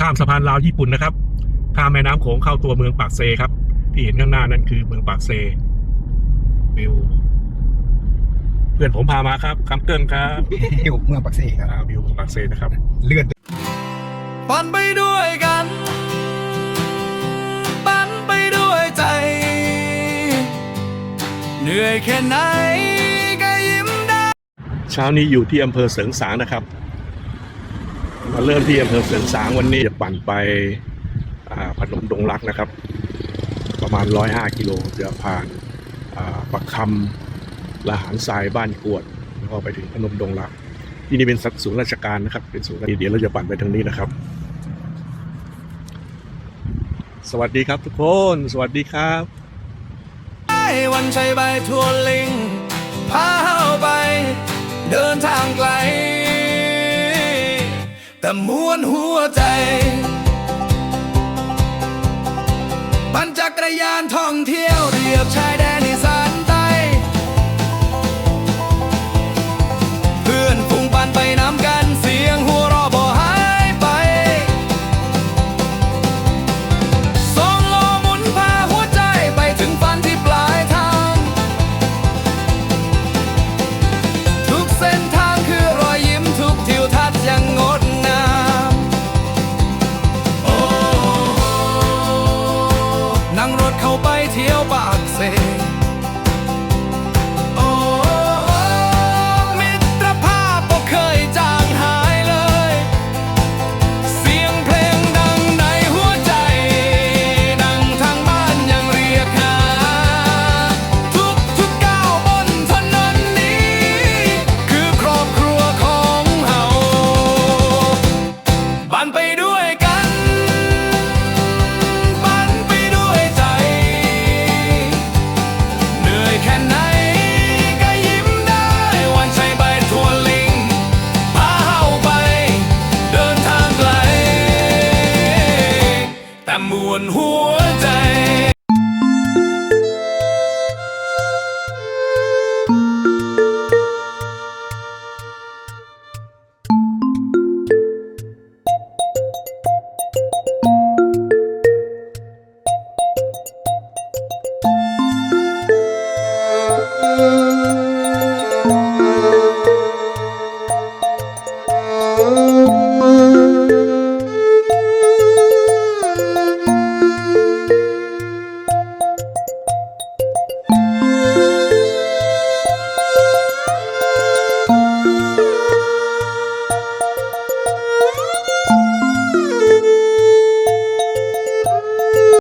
ข้ามสะพานลาวญี่ปุ่นนะครับ ข้ามแม่น้ำโขงเข้าตัวเมืองปากเซครับ ที่เห็นข้างหน้านั่นคือเมืองปากเซวิวเพื่อนผมพามาครับคำเกิ้งครับอยู่เมืองปักเสครับอ่าวิวเมืองปากเซนะครับเลื่อนปั่นไปด้วยกันปั่นไปด้วยใจ เหนื่อยแค่ไหนก็ยิ้มได้เช้านี้อยู่ที่อำเภอเสริงสางนะครับมา เริ่มที่อำเภอเสริงสางวันนี้จะปั่นไปพนมดงรักนะครับ ประมาณ 105 กิโลจะผ่านอ่าปักคำละหารทรายบ้านกวด แล้วก็ไปถึงพนมดงรัก ที่นี่เป็นศูนย์ราชการนะครับ เป็นศูนย์ราชการเดี๋ยวเราจะปั่นไปทางนี้นะครับ สวัสดีครับทุกคน สวัสดีครับ วันชัยใบทั่วลิง แต่มวนหัวใจ ปั่นจักรยานท่องเที่ยวเรียบชายแดน วนหัวใจ